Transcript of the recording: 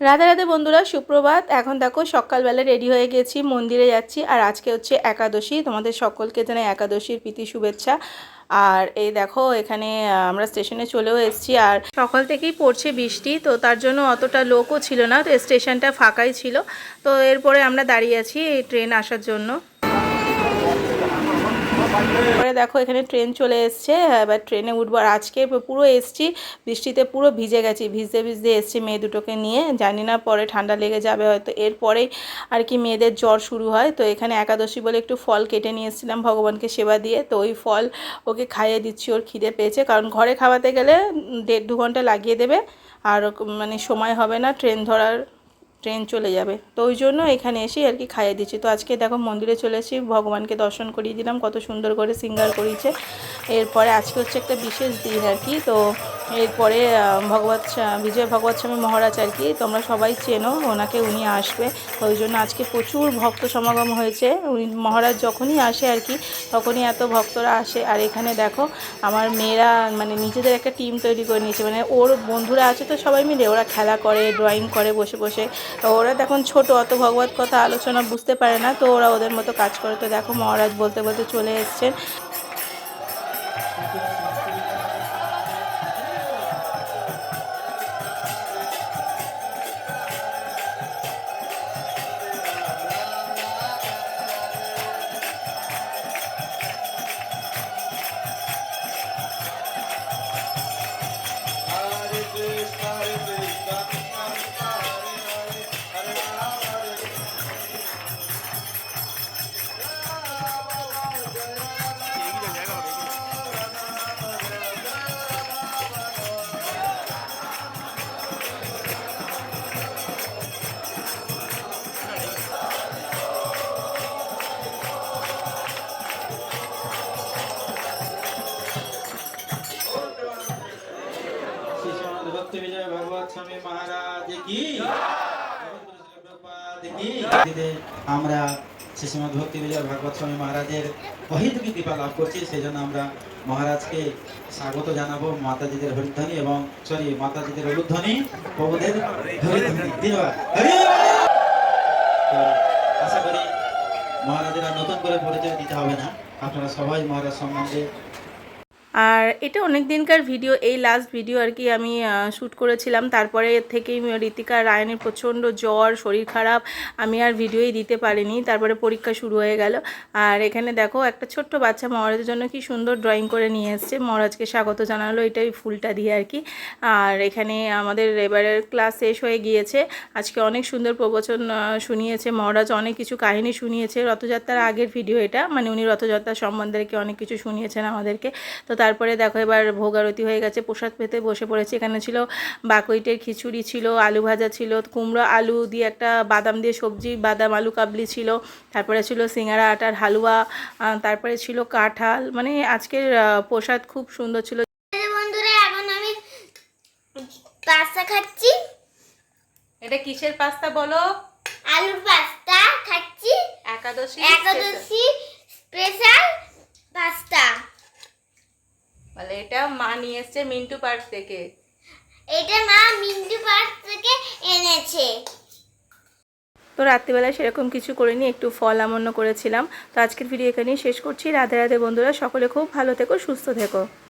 রাধে রাধে বন্ধুরা, সুপ্রভাত। এখন দেখো, সকালবেলা রেডি হয়ে গেছি, মন্দিরে যাচ্ছি, আর আজকে হচ্ছে একাদশী। তোমাদের সকলকে জানাই একাদশীর প্রীতি শুভেচ্ছা। আর এই দেখো, এখানে আমরা স্টেশনে চলেও এসেছি, আর সকাল থেকেই পড়ছে বৃষ্টি, তো তার জন্য অতটা লোকও ছিল না, তো স্টেশনটা ফাঁকাই ছিল। তো এরপরে আমরা দাঁড়িয়ে আছি এই ট্রেন আসার জন্য। পরে দেখো, এখানে ট্রেন চলে এসছে। এবার ট্রেনে উঠবো। আর আজকে পুরো এসছি, বৃষ্টিতে পুরো ভিজে গেছি, ভিজতে ভিজতে এসছি মেয়ে দুটোকে নিয়ে। জানি না পরে ঠান্ডা লেগে যাবে হয়তো। এরপরেই আর কি মেয়েদের জ্বর শুরু হয়। তো এখানে একাদশী বলে একটু ফল কেটে নিয়ে এসেছিলাম ভগবানকে সেবা দিয়ে। তো ওই ফল ওকে খাইয়ে দিচ্ছি, ওর খিদে পেয়েছে। কারণ ঘরে খাওয়াতে গেলে দেড় দু ঘণ্টা লাগিয়ে দেবে। আর মানে সময় হবে না ট্রেন ধরার। ট্রেন চলে যাবে। তো ওই জন্য এখানে এসে আর কি খাইয়ে দিচ্ছি। তো আজকে দেখো মন্দিরে চলে এসেছি, ভগবানকে দর্শন করিয়ে দিলাম। কত সুন্দর করে সিঙ্গার করিয়েছে এরপরে আজকে হচ্ছে একটা বিশেষ দিন আর কি। তো এরপরে ভগবত বিজয় ভগবত স্বামী মহারাজ আর কি, তোমরা সবাই চেনো, ওনাকে উনি আসবে। ওই জন্য আজকে প্রচুর ভক্ত সমাগম হয়েছে। উনি, মহারাজ যখনই আসে আর কি, তখনই এত ভক্তরা আসে। আর এখানে দেখো, আমার মেয়েরা মানে নিজেদের একটা টিম তৈরি করে নিয়েছে। মানে ওর বন্ধুরা আছে তো সবাই মিলে, ওরা খেলা করে ড্রয়িং করে, বসে বসে। তো ওরা তখন ছোট, অত ভগবত কথা আলোচনা বুঝতে পারে না, তো ওরা ওদের মতো কাজ করে। তো দেখো, মহারাজ বলতে বলতে চলে এসছেন। ভক্তি বিজয় ভগবত স্বামী মহারাজ কি আমরা শ্রী শ্রীমদ ভক্তি বিজয় ভাগবত স্বামী মহারাজের অহিতুকি কৃপা লাভ করছি, সেই জন্য আমরা মহারাজকে স্বাগত জানাব। মাতাজিদের হরিধ্বনি এবং সরি, মাতাজিদের হলুধ্বনি প্রভুদের আশা করি মহারাজেরা নতুন করে পরিচয় দিতে হবে না। আপনারা সবাই মহারাজ সম্বন্ধে আর এটা অনেক দিনকার ভিডিও এই লাস্ট ভিডিও আর কি আমি শ্যুট করেছিলাম। তারপরে থেকেই ঋতিকা রায়নের প্রচণ্ড জ্বর, শরীর খারাপ, আমি আর ভিডিওই দিতে পারিনি। তারপরে পরীক্ষা শুরু হয়ে গেল। আর এখানে দেখো, একটা ছোট্ট বাচ্চা মহারাজের জন্য কি সুন্দর ড্রয়িং করে নিয়ে এসছে। মহারাজকে স্বাগত জানালো, এটাই ফুলটা দিয়ে আর কি। আর এখানে আমাদের এবারের ক্লাস শেষ হয়ে গিয়েছে। আজকে অনেক সুন্দর প্রবচন শুনিয়েছে মহারাজ, অনেক কিছু কাহিনী শুনিয়েছে। রথযাত্রার আগের ভিডিও এটা। মানে উনি রথযাত্রা সম্বন্ধে অনেক কিছু শুনিয়েছেন আমাদেরকে। তো তারপরে দেখো এবার ভোগারতি হয়ে গেছে প্রসাদ পেতে বসে পড়েছে। এখানে ছিল বাকইটের খিচুড়ি ছিল আলু ভাজা ছিল কুমড়ো আলু দিয়ে একটা বাদাম দিয়ে সবজি বাদাম আলু কাবলি ছিল। তারপরে ছিল সিঙ্গারা আটার হালুয়া তারপরে ছিল কাঁঠাল। মানে আজকের প্রসাদ খুব সুন্দর ছিল। বন্ধুরা এখন আমি পাস্তা খাচ্ছি। এটা কিসের পাস্তা বলো? আলুর পাস্তা খাচ্ছি। Ekadashi Ekadashi special pasta. বলে এটা মা নিয়ে এসছে মিন্টু পার্ক থেকে। এটা মা মিন্টু পার্ক থেকে এনেছে। তো রাত্রিবেলায় সেরকম কিছু করিনি একটু ফল আমন্য করেছিলাম। তো আজকের ভিডিও এখানেই শেষ করছি। রাধে রাধে বন্ধুরা সকলে খুব ভালো থেকো সুস্থ থেকো।